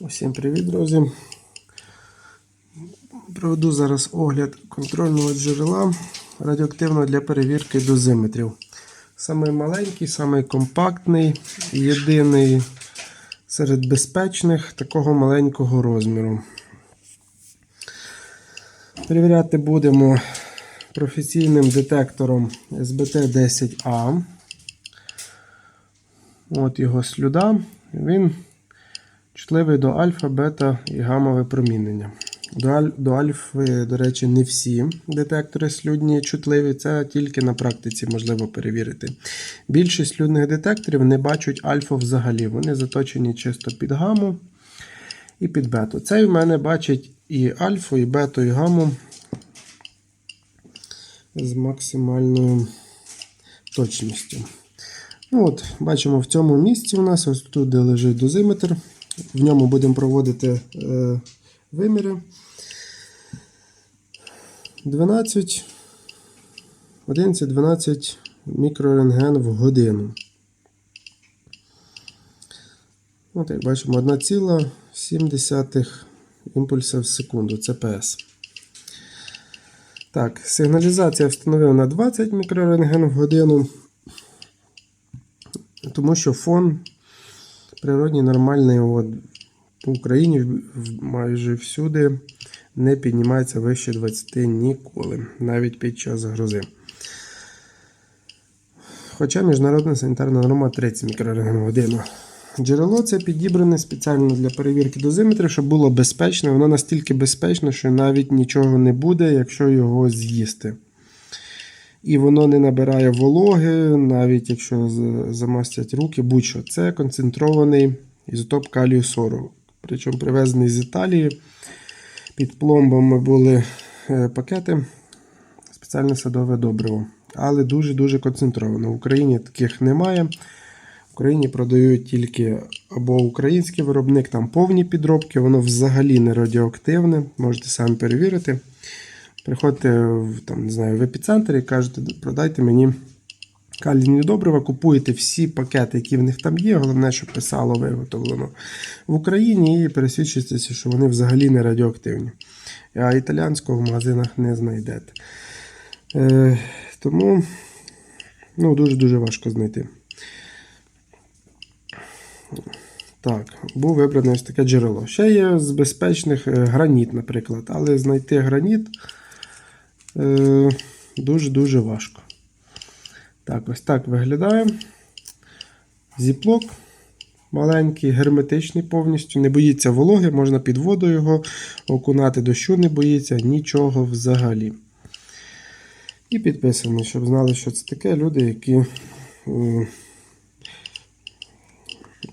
Усім привіт, друзі. Проведу зараз огляд контрольного джерела радіоактивного для перевірки дозиметрів. Самий маленький, самий компактний, єдиний серед безпечних такого маленького розміру. Перевіряти будемо професійним детектором SBT-10A. От його слюда. Він чутливий до альфа, бета і гамма випромінення. До, аль- до альфи, до речі, не всі детектори слюдні чутливі, це тільки на практиці можливо перевірити. Більшість слюдних детекторів не бачать альфа взагалі. Вони заточені чисто під гаму і під бету. Цей в мене бачить і альфу, і бету, і гаму з максимальною точністю. Ну от, Бачимо, в цьому місці у нас ось тут, де лежить дозиметр. В ньому будемо проводити е, виміри. 12, 11-12 мікрорентген в годину. От, як бачимо, 1,7 імпульса в секунду. Це ПС. Так, сигналізація встановив на 20 мікрорентген в годину тому що фон природній нормальний от, по Україні майже всюди не піднімається вище 20 ніколи, навіть під час грози. Хоча міжнародна санітарна норма 30 мікрорентген в годину. Джерело це підібране спеціально для перевірки дозиметрів, щоб було безпечне. Воно настільки безпечне, що навіть нічого не буде, якщо його з'їсти. І воно не набирає вологи, навіть якщо замастять руки, будь-що. Це концентрований ізотоп калію 40. Причому привезений з Італії. Під пломбами були е, пакети, спеціальне садове добриво. Але дуже-дуже концентровано. В Україні таких немає. В Україні продають тільки або український виробник, там повні підробки, воно взагалі не радіоактивне. Можете самі перевірити. Приходите в, там, не знаю, в епіцентр і кажете, продайте мені калійні добрива, купуєте всі пакети, які в них там є. Головне, щоб писало виготовлено в Україні, і пересвідчитеся, що вони взагалі не радіоактивні. А італіанського в магазинах не знайдете. Е, тому ну, дуже-дуже важко знайти. Так, був вибране ось таке джерело. Ще є з безпечних е, граніт, наприклад, але знайти граніт дуже-дуже важко. Так, ось так виглядає. Зіплок маленький, герметичний повністю. Не боїться вологи, можна під воду його окунати, дощу не боїться, нічого взагалі. І підписаний, щоб знали, що це таке. Люди, які, е,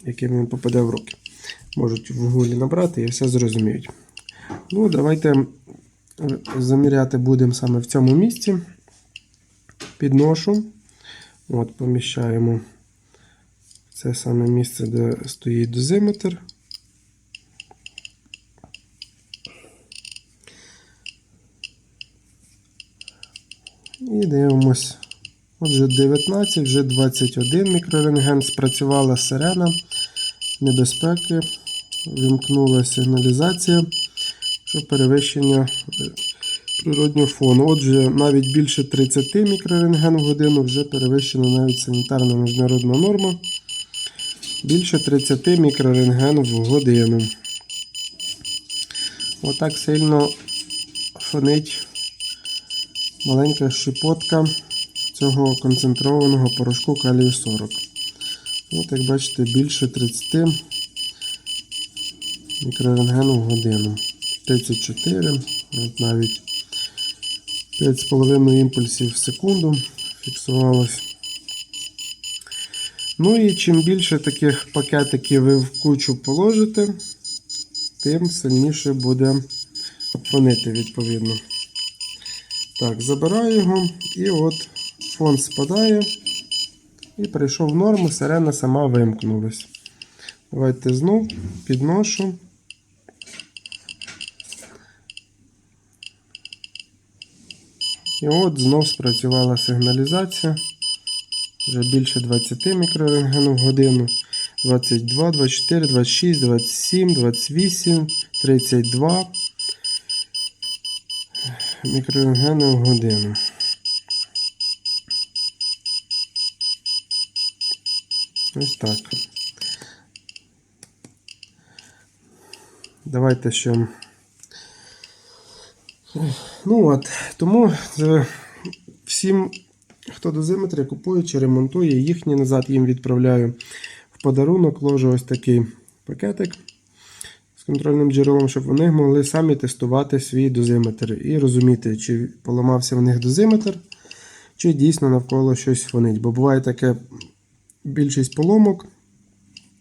яким він попаде в руки. Можуть в гуглі набрати і все зрозуміють. Ну, давайте е, заміряти будемо саме в цьому місці. Підношу. От, поміщаємо це саме місце, де стоїть дозиметр. І дивимось. Отже, 19, вже 21 мікрорентген. Спрацювала сирена небезпеки. Вимкнула сигналізація, що перевищення е, природнього фону. Отже, навіть більше 30 мікрорентген в годину вже перевищена навіть санітарна міжнародна норма. Більше 30 мікрорентген в годину. Отак сильно фонить маленька щепотка цього концентрованого порошку калію 40. От, як бачите, більше 30 мікрорентген в годину. 34, от навіть 5,5 імпульсів в секунду фіксувалось. Ну і чим більше таких пакетиків ви в кучу положите, тим сильніше буде фонити відповідно. Так, забираю його і от фон спадає. І прийшов в норму, сирена сама вимкнулась. Давайте знов підношу. І от знов спрацювала сигналізація. Вже більше 20 мікрорентген в годину. 22, 24, 26, 27, 28, 32 мікрорентгени в годину. Ось так. Давайте ще. Ну от, тому е, всім, хто дозиметри купує чи ремонтує, їхні назад їм відправляю в подарунок, ложу ось такий пакетик з контрольним джерелом, щоб вони могли самі тестувати свій дозиметр і розуміти, чи поламався в них дозиметр, чи дійсно навколо щось фонить. Бо буває таке більшість поломок.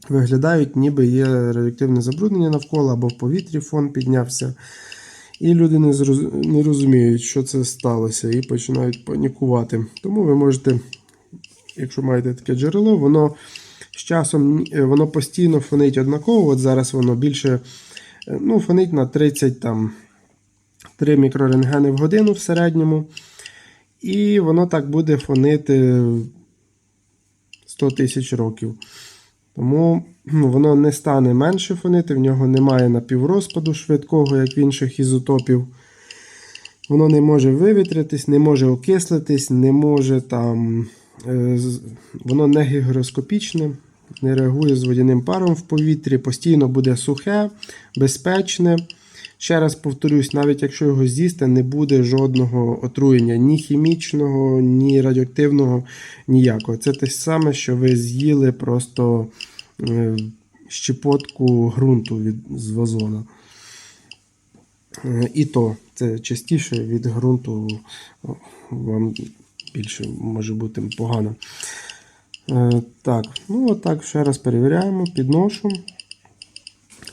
Виглядають, ніби є радіоактивне забруднення навколо або в повітрі фон піднявся. І люди не, розуміють, що це сталося, і починають панікувати. Тому ви можете, якщо маєте таке джерело, воно з часом е, воно постійно фонить однаково. От зараз воно більше е, ну, фонить на 30 там, 3 мікрорентгени в годину в середньому. І воно так буде фонити 100 тисяч років. Тому ну, воно не стане менше фонити, в нього немає напіврозпаду швидкого, як в інших ізотопів. Воно не може вивітритись, не може окислитись, не може там. е, Воно не гігроскопічне, не реагує з водяним паром в повітрі, постійно буде сухе, безпечне. Ще раз повторюсь, навіть якщо його з'їсти, не буде жодного отруєння, ні хімічного, ні радіоактивного, ніякого. Це те саме, що ви з'їли просто е, щепотку ґрунту від, з вазона. Е, І то це частіше від ґрунту вам більше може бути погано. Е, Так, ну отак ще раз перевіряємо, підношу.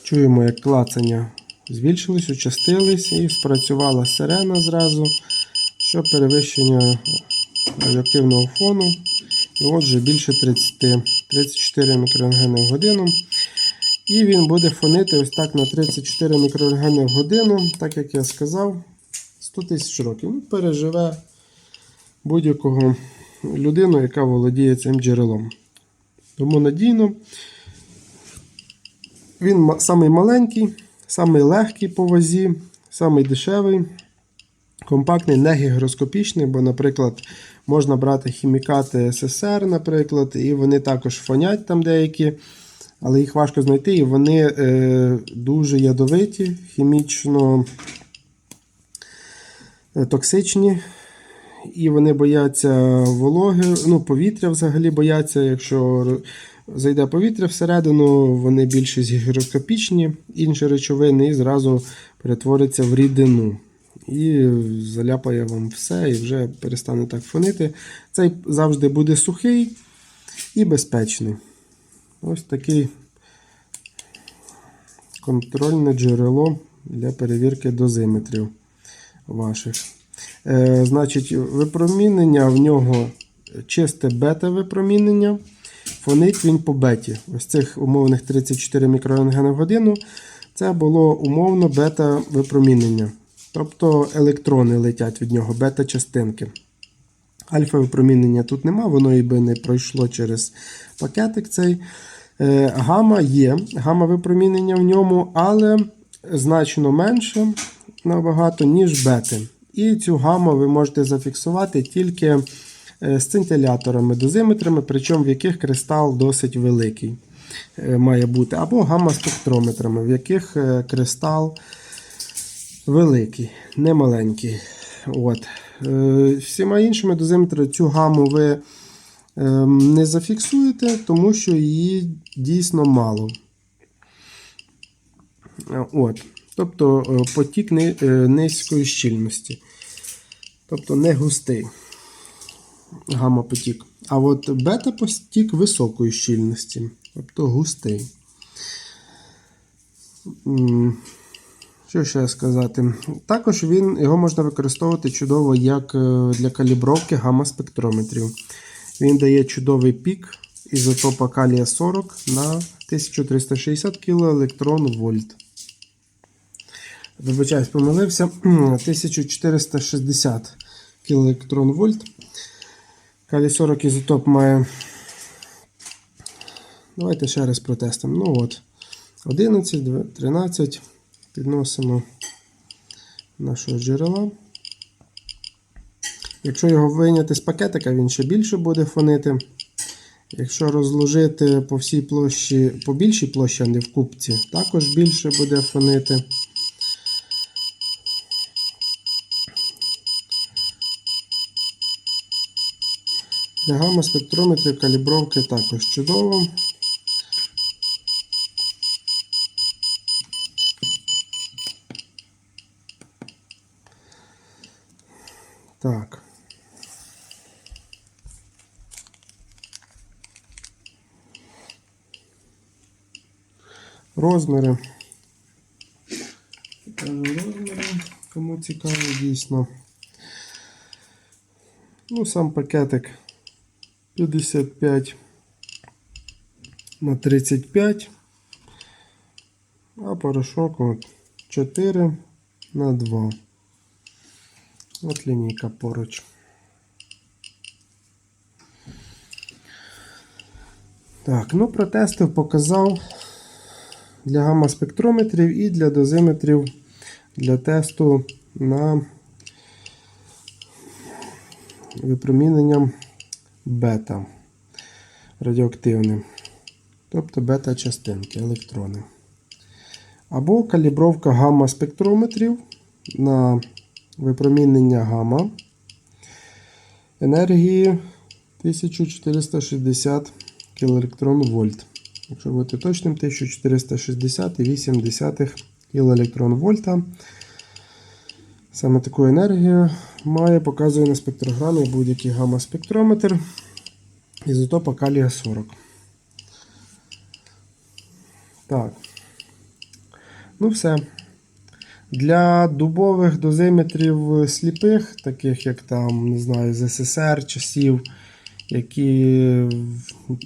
Чуємо, як клацання збільшились, участились і спрацювала сирена зразу, що перевищення радіоактивного фону. І отже, більше 30, 34 мікрорентгени в годину. І він буде фонити ось так на 34 мікрорентгени в годину, так як я сказав, 100 тисяч років. Ну, переживе будь-якого людину, яка володіє цим джерелом. Тому надійно. Він самий маленький, самий легкий по вазі, самий дешевий, компактний, не гігроскопічний, бо, наприклад, можна брати хімікати СССР, наприклад, і вони також фонять там деякі, але їх важко знайти, і вони е, дуже ядовиті, хімічно е, токсичні. І вони бояться вологи, ну, повітря взагалі бояться. Якщо зайде повітря всередину, вони більш гігроскопічні, інші речовини, і зразу перетворяться в рідину. І заляпає вам все, і вже перестане так фонити. Цей завжди буде сухий і безпечний. Ось такий контрольне джерело для перевірки дозиметрів ваших. Е, значить, випромінення в нього чисте бета-випромінення. Фонить він по беті. Ось цих умовних 34 мікрорентгени в годину. Це було умовно бета-випромінення. Тобто електрони летять від нього, бета-частинки. Альфа-випромінення тут нема, воно і би не пройшло через пакетик цей. Е, Гама є, гама-випромінення в ньому, але значно менше набагато, ніж бети. І цю гаму ви можете зафіксувати тільки е, з цинтиляторами, дозиметрами, причому в яких кристал досить великий е, має бути, або гамма-спектрометрами, в яких е, кристал великий, не маленький. От. Е, Всіма іншими дозиметрами цю гаму ви е, не зафіксуєте, тому що її дійсно мало. Е, От. Тобто е, потік е, низької щільності. Тобто не густий гамма-потік. А от бета-потік високої щільності, тобто густий. Що ще сказати? Також він, його можна використовувати чудово як е, для калібровки гамма-спектрометрів. Він дає чудовий пік ізотопа калія 40 на 1360 кілоелектрон вольт. Вибачаюсь, помилився. 1460 кілоелектрон вольт. Калій 40 ізотоп має Давайте ще раз протестимо. Ну от, 11, 13. Підносимо нашого джерела. Якщо його вийняти з пакетика, він ще більше буде фонити. Якщо розложити по всій площі, по більшій площі, а не в купці, також більше буде фонити. Для гамма-спектрометрів калібровки також чудово. Так. Розміри. Покажу розміри, кому цікаво дійсно. Ну, сам пакетик 55 на 35, а порошок от 4 на 2. От лінійка поруч. Так, ну протестив, показав для гамма-спектрометрів і для дозиметрів для тесту на випроміненням бета радіоактивним. Тобто бета-частинки, електрони. Або калібровка гамма-спектрометрів на випромінення гамма енергії 1460 кілоелектрон вольт. Якщо бути точним, 1460,8 кілоелектрон вольта. Саме таку енергію має, показує на спектрограмі будь-який гамма-спектрометр ізотопа калія 40. Так. Ну все. Для дубових дозиметрів сліпих, таких як там, не знаю, з СССР часів, які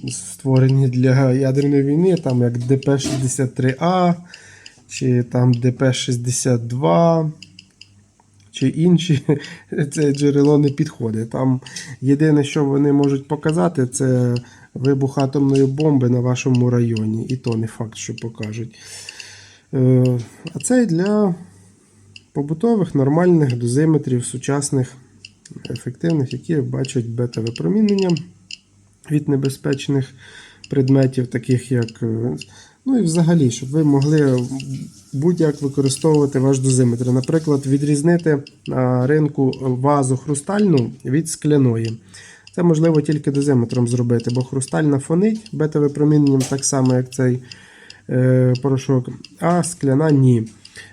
створені для ядерної війни, там як ДП-63А, чи там ДП-62, чи інші, це джерело не підходить. Там єдине, що вони можуть показати, це вибух атомної бомби на вашому районі. І то не факт, що покажуть. Е, А це для побутових нормальних дозиметрів, сучасних, ефективних, які бачать бета-випромінення від небезпечних предметів, таких як. Ну і взагалі, щоб ви могли будь-як використовувати ваш дозиметр. Наприклад, відрізнити на ринку вазу хрустальну від скляної. Це можливо тільки дозиметром зробити, бо хрустальна фонить бета-випроміненням так само, як цей е, порошок, а скляна ні.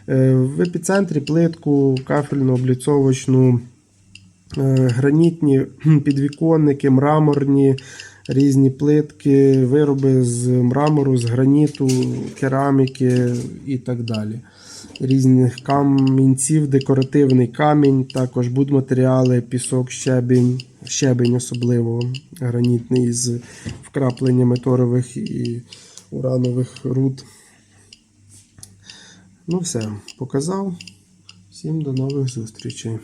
Е, в епіцентрі плитку, кафельну, обліцовочну, е, гранітні підвіконники, мраморні, різні плитки, вироби з мрамору, з граніту, кераміки і так далі. Різних камінців, декоративний камінь, також будматеріали, пісок, щебінь, щебень особливо гранітний з вкрапленнями торових і уранових руд. Ну все, показав. Всім до нових зустрічей.